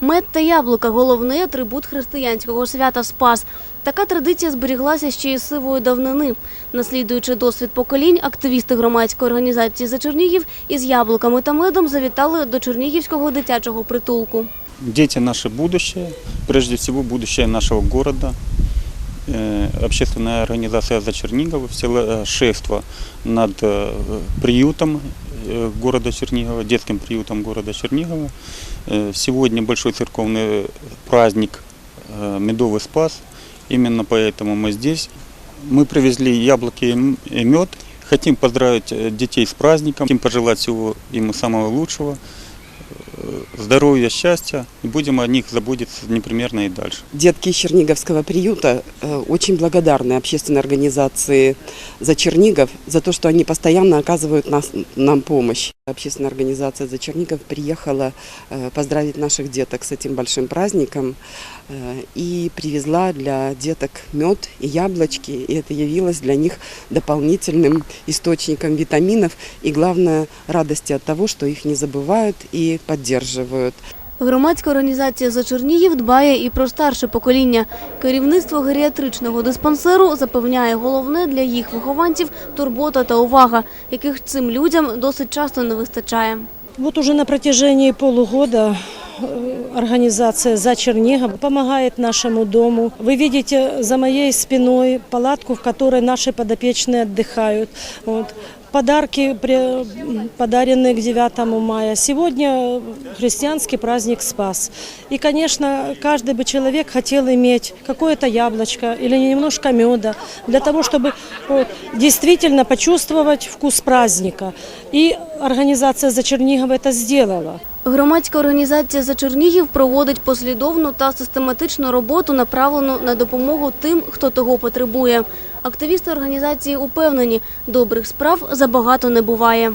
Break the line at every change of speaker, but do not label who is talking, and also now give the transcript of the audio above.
Мед та яблука головний атрибут християнського свята Спас. Така традиція зберіглася ще із сивої давнини. Наслідуючи досвід поколінь, активісти громадської організації за Чернігів із яблуками та медом завітали до Чернігівського дитячого притулку.
Дети – наше будущее, прежде всего будущее нашего города. Э, Общественная организация «За Чернигов» взяла шефство над э, приютом э, города Чернигова, детским приютом города Чернигова. Э, Сегодня большой церковный праздник э, «Медовый спас». Именно поэтому мы здесь. Мы привезли яблоки и м- и мед. Хотим поздравить э, детей с праздником, хотим пожелать всего им самого лучшего э, Здоровья, счастья, и будем о них заботиться непременно и дальше.
Детки Черниговского приюта э, очень благодарны общественной организации «За Чернигов» за то, что они постоянно оказывают нас, нам помощь. Общественная организация «За Чернигов» приехала э, поздравить наших деток с этим большим праздником э, и привезла для деток мед и яблочки. И это явилось для них дополнительным источником витаминов и, главное, радости от того, что их не забывают и поддерживают.
Громадська організація за Чернігів дбає і про старше покоління. Керівництво геріатричного диспансеру запевняє головне для їх вихованців турбота та увага, яких цим людям досить часто не вистачає.
Вот уже на протяжении полугода организация «За Чернигов» помогает нашему дому. Вы видите за моей спиной палатку, в которой наши подопечные отдыхают. Вот. Подарки, подаренные к 9 мая. Сегодня христианский праздник Спас. И, конечно, каждый бы человек хотел иметь какое-то яблочко или немножко меда для того, чтобы вот, действительно почувствовать вкус праздника. И организация «За Чернигов» это сделала.
Громадська організація за Чернігів проводить послідовну та систематичну роботу, направлену на допомогу тим, хто того потребує. Активісти організації упевнені, добрих справ забагато не буває.